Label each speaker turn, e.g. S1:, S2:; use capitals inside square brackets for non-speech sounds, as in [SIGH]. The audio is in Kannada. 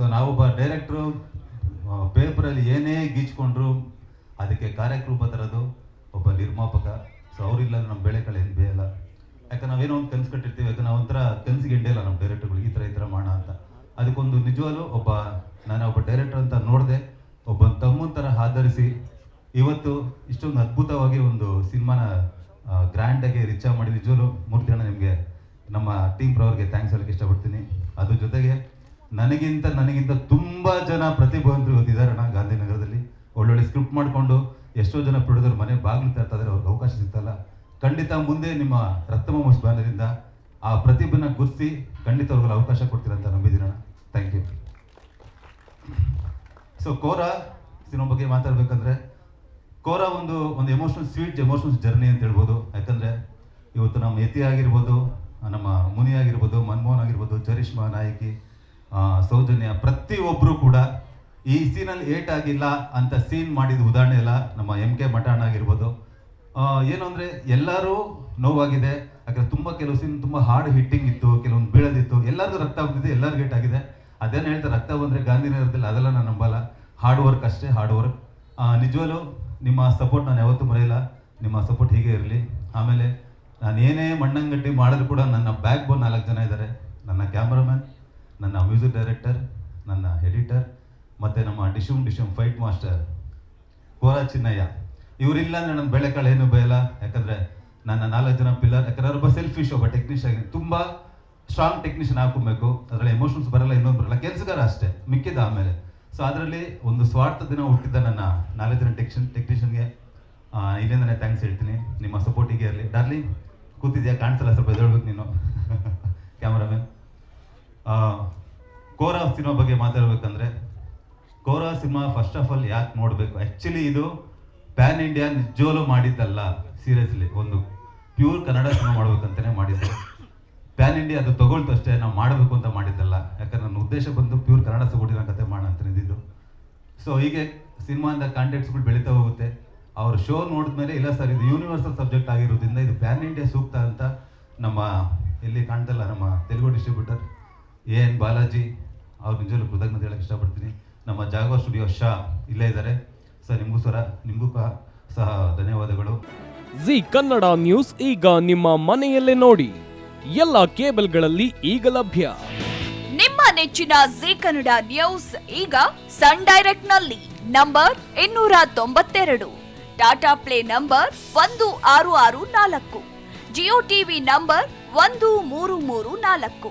S1: ಸೊ ನಾವೊಬ್ಬ ಡೈರೆಕ್ಟ್ರು ಪೇಪರಲ್ಲಿ ಏನೇ ಗೀಚ್ಕೊಂಡ್ರು ಅದಕ್ಕೆ ಕಾರ್ಯಕ್ರಮ ತರೋದು ಒಬ್ಬ ನಿರ್ಮಾಪಕ. ಸೊ ಅವರಿಲ್ಲ ನಮ್ಮ ಬೆಳೆ ಕಳೆ ಏನು ಬೇಯಲ್ಲ ಯಾಕಂದ್ರೆ ನಾವೇನೋ ಒಂದು ಕನ್ಸು ಕಟ್ಟಿರ್ತೀವಿ, ಯಾಕಂದ್ರೆ ನಾವು ಒಂಥರ ಕನ್ಸಿಗೆ ಇಲ್ಲ ನಮ್ಮ ಡೈರೆಕ್ಟ್ರುಗಳು ಈ ಥರ ಈ ಥರ ಮಾಡೋಣ ಅಂತ. ಅದಕ್ಕೊಂದು ನಿಜವಾಗ್ಲೂ ಒಬ್ಬ, ನಾನು ಒಬ್ಬ ಡೈರೆಕ್ಟರ್ ಅಂತ ನೋಡಿದೆ, ಒಬ್ಬ ತಮ್ಮನ ಥರ ಆಧರಿಸಿ ಇವತ್ತು ಇಷ್ಟೊಂದು ಅದ್ಭುತವಾಗಿ ಒಂದು ಸಿನಿಮಾನ ಗ್ರ್ಯಾಂಡಾಗಿ ರಿಚ್ ಮಾಡಿ ನಿಜವಾಗ್ಲೂ ಮೂರು ಅಣ್ಣ, ನಿಮಗೆ ನಮ್ಮ ಟೀಮ್ ಪ್ರವರ್ಗೆ ಥ್ಯಾಂಕ್ಸ್ ಹೇಳಕ್ಕೆ ಇಷ್ಟಪಡ್ತೀನಿ. ಅದ್ರ ಜೊತೆಗೆ ನನಗಿಂತ ನನಗಿಂತ ತುಂಬ ಜನ ಪ್ರತಿಭಾವಂತರು ಇವತ್ತಿದ್ದಾರೆ ಅಣ್ಣ ಗಾಂಧಿನಗರದಲ್ಲಿ. ಒಳ್ಳೊಳ್ಳೆ ಸ್ಕ್ರಿಪ್ಟ್ ಮಾಡಿಕೊಂಡು ಎಷ್ಟೋ ಜನ ಪ್ರೊಡ್ಯೂಸರ್ ಮನೆ ಬಾಗಿಲು ತರ್ತಾ ಇದ್ದಾರೆ, ಅವ್ರಿಗೆ ಅವಕಾಶ ಸಿಗ್ತಲ್ಲ. ಖಂಡಿತ ಮುಂದೆ ನಿಮ್ಮ ರಕ್ತಮೋಮಸ್ ಬ್ಯಾನರಿಂದ ಆ ಪ್ರತಿಭೆನ ಗುರುತಿಸಿ ಖಂಡಿತ ಅವ್ರಿಗೆ ಅವಕಾಶ ಕೊಡ್ತೀರಂತ ನಂಬಿದ್ದೀನಿ ಅಣ್ಣ. Thank you so Kora cinema ಬಗ್ಗೆ ಮಾತಾಡಬೇಕಂದ್ರೆ, ಕೋರಾ ಒಂದು ಒಂದು ಎಮೋಷನಲ್ ಸ್ವೀಟ್ ಎಮೋಷನಲ್ ಜರ್ನಿ ಅಂತ ಹೇಳ್ಬೋದು. ಯಾಕಂದರೆ ಇವತ್ತು ನಮ್ಮ ಯತಿ ಆಗಿರ್ಬೋದು, ನಮ್ಮ ಮುನಿ ಆಗಿರ್ಬೋದು, ಮನಮೋಹನ್ ಆಗಿರ್ಬೋದು ಚರಿಷ್ಮಾ ನಾಯಕಿ ಸೌಜನ್ಯ ಪ್ರತಿಯೊಬ್ಬರು ಕೂಡ ಈ ಸೀನಲ್ಲಿ ಏಟ್ ಆಗಿಲ್ಲ ಅಂತ ಸೀನ್ ಮಾಡಿದ ಉದಾಹರಣೆ ಎಲ್ಲ ನಮ್ಮ ಎಂ ಕೆ ಮಠಾಣ ಆಗಿರ್ಬೋದು. ಏನು ಅಂದರೆ ಎಲ್ಲರೂ ನೋವಾಗಿದೆ, ಯಾಕಂದರೆ ತುಂಬ ಕೆಲವು ಸೀನ್ ತುಂಬ ಹಾರ್ಡ್ ಹಿಟ್ಟಿಂಗ್ ಇತ್ತು, ಕೆಲವೊಂದು ಬೀಳೋದಿತ್ತು ಎಲ್ಲರಿಗೂ ರಕ್ತ ಬಂದಿದೆ ಎಲ್ಲರಿಗೂ ಏಟ್ ಆಗಿದೆ. ಅದೇನು ಹೇಳ್ತಾರೆ ರಕ್ತ ಬಂದರೆ ಗಾಂಧಿನಗರದಲ್ಲಿ ಅದೆಲ್ಲ ನಾನು ನಂಬಲ್ಲ. ಹಾರ್ಡ್ ವರ್ಕ್ ಅಷ್ಟೇ ಹಾರ್ಡ್ ವರ್ಕ್ ನಿಜವಲ್ಲೂ ನಿಮ್ಮ ಸಪೋರ್ಟ್ ನಾನು ಯಾವತ್ತೂ ಮರೆಯಲ್ಲ. ನಿಮ್ಮ ಸಪೋರ್ಟ್ ಹೀಗೆ ಇರಲಿ. ಆಮೇಲೆ ನಾನು ಏನೇ ಮಣ್ಣಂಗಡ್ಡಿ ಮಾಡಿದ್ರು ಕೂಡ ನನ್ನ ಬ್ಯಾಕ್ ಬೋನ್ ನಾಲ್ಕು ಜನ ಇದ್ದಾರೆ. ನನ್ನ ಕ್ಯಾಮ್ರಾಮ್ಯಾನ್ ನನ್ನ ಮ್ಯೂಸಿಕ್ ಡೈರೆಕ್ಟರ್ ನನ್ನ ಎಡಿಟರ್ ಮತ್ತು ನಮ್ಮ ಡಿಶುಮ್ ಡಿಶುಮ್ ಫೈಟ್ ಮಾಸ್ಟರ್ ಕೋರ ಚಿನ್ನಯ್ಯ. ಇವರಿಲ್ಲ ಅಂದರೆ ನನ್ನ ಬೆಳೆಕಾಳು ಏನು ಬೇಯಲ್ಲ ಯಾಕಂದರೆ ನನ್ನ ನಾಲ್ಕು ಜನ ಪಿಲ್ಲರ್ ಯಾಕಂದ್ರೆ ಒಬ್ಬ ಸೆಲ್ಫಿಶ್ ಒಬ್ಬ ಟೆಕ್ನಿಷಿಯನ್ ತುಂಬ ಸ್ಟ್ರಾಂಗ್ ಟೆಕ್ನಿಷಿಯನ್ ಹಾಕೊಬೇಕು ಅದರಲ್ಲಿ ಎಮೋಷನ್ಸ್ ಬರಲ್ಲ, ಇನ್ನೊಂದು ಬರಲ್ಲ. ಕೆಲಸಗಾರ ಅಷ್ಟೇ, ಮಿಕ್ಕಿದ ಆಮೇಲೆ. ಸೊ ಅದರಲ್ಲಿ ಒಂದು ಸ್ವಾರ್ಥ ದಿನ ಹುಟ್ಟಿದ್ದ ನನ್ನ ನಾಲ್ಕು ಜನ ಟೆಕ್ಷನ್ ಟೆಕ್ನಿಷಿಯನ್ಗೆ ಇಲ್ಲಿಂದನೇ ಥ್ಯಾಂಕ್ಸ್ ಹೇಳ್ತೀನಿ. ನಿಮ್ಮ ಸಪೋರ್ಟಿಗೆ ಇರಲಿ. ಡಾರ್ಲಿ ಕೂತಿದ್ಯಾ? ಕಾಣ್ಸಲ್ಲ, ಸ್ವಲ್ಪ ಎದ್ದೇಳ್ಬೇಕು ನೀನು. [LAUGHS] ಕ್ಯಾಮ್ರಾಮನ್ ಕೋರಾ ಸಿನಿಮಾ ಬಗ್ಗೆ ಮಾತಾಡ್ಬೇಕಂದ್ರೆ Kora cinema first of all ಯಾಕೆ ನೋಡಬೇಕು? ಆ್ಯಕ್ಚುಲಿ ಇದು ಪ್ಯಾನ್ ಇಂಡಿಯಾ ನಿಜೋಲು ಮಾಡಿದ್ದಲ್ಲ ಸೀರಿಯಸ್ಲಿ ಒಂದು ಪ್ಯೂರ್ ಕನ್ನಡ ಸಿನಿಮಾ ಮಾಡ್ಬೇಕಂತಾನೆ ಮಾಡಿದ್ದು. ಪ್ಯಾನ್ ಇಂಡಿಯಾ ಅದು ತಗೊಳ್ತು ಅಷ್ಟೇ, ನಾವು ಮಾಡಬೇಕು ಅಂತ ಮಾಡಿದ್ದಲ್ಲ. ಯಾಕಂದ್ರೆ ನನ್ನ ಉದ್ದೇಶ ಬಂದು ಪ್ಯೂರ್ ಕನ್ನಡ ಸಗೋಟಿನ ಕತೆ ಮಾಡೋಣ ಅಂತ ಸೊ ಹೀಗೆ ಸಿನಿಮಾದ ಕಾಂಟ್ಯಾಕ್ಟ್ಸ್ಗಳು ಬೆಳೀತಾ ಹೋಗುತ್ತೆ. ಅವ್ರ ಶೋ ನೋಡಿದ್ಮೇಲೆ, ಇಲ್ಲ ಸರ್ ಇದು ಯೂನಿವರ್ಸಲ್ ಸಬ್ಜೆಕ್ಟ್ ಆಗಿರೋದ್ರಿಂದ ಇದು ಪ್ಯಾನ್ ಇಂಡಿಯಾ ಸೂಕ್ತ ಅಂತ ನಮ್ಮ ಇಲ್ಲಿ ಕಾಣ್ತಲ್ಲ ನಮ್ಮ Telugu distributor A N Balaji ಅವ್ರ ನಿಜವಲ್ಲೂ ಕೃತಜ್ಞತೆ ಹೇಳಕ್ಕೆ ಇಷ್ಟಪಡ್ತೀನಿ. ನಮ್ಮ ಜಾಗೋ ಸ್ಟುಡಿಯೋ ಶಾ ಇಲ್ಲೇ ಇದ್ದಾರೆ. ಸರ್ ನಿಮಗೂ ಸರ ನಿಮಗೂ ಸಹ ಧನ್ಯವಾದಗಳು.
S2: ಜಿ ಕನ್ನಡ ನ್ಯೂಸ್ ಈಗ ನಿಮ್ಮ ಮನೆಯಲ್ಲೇ ನೋಡಿ. ಎಲ್ಲ ಕೇಬಲ್ಗಳಲ್ಲಿ ಈಗ ಲಭ್ಯ.
S3: ನಿಮ್ಮ ನೆಚ್ಚಿನ ಜಿ ಕನ್ನಡ ನ್ಯೂಸ್ ಈಗ ಸನ್ ಡೈರೆಕ್ಟ್ನಲ್ಲಿ ನಂಬರ್ ಇನ್ನೂರ ತೊಂಬತ್ತೆರಡು. ಟಾಟಾ ಪ್ಲೇ ನಂಬರ್ ಒಂದು ಆರು ಆರು ನಾಲ್ಕು. ಜಿಯೋ ಟಿವಿ ನಂಬರ್ ಒಂದು ಮೂರು ಮೂರು ನಾಲ್ಕು.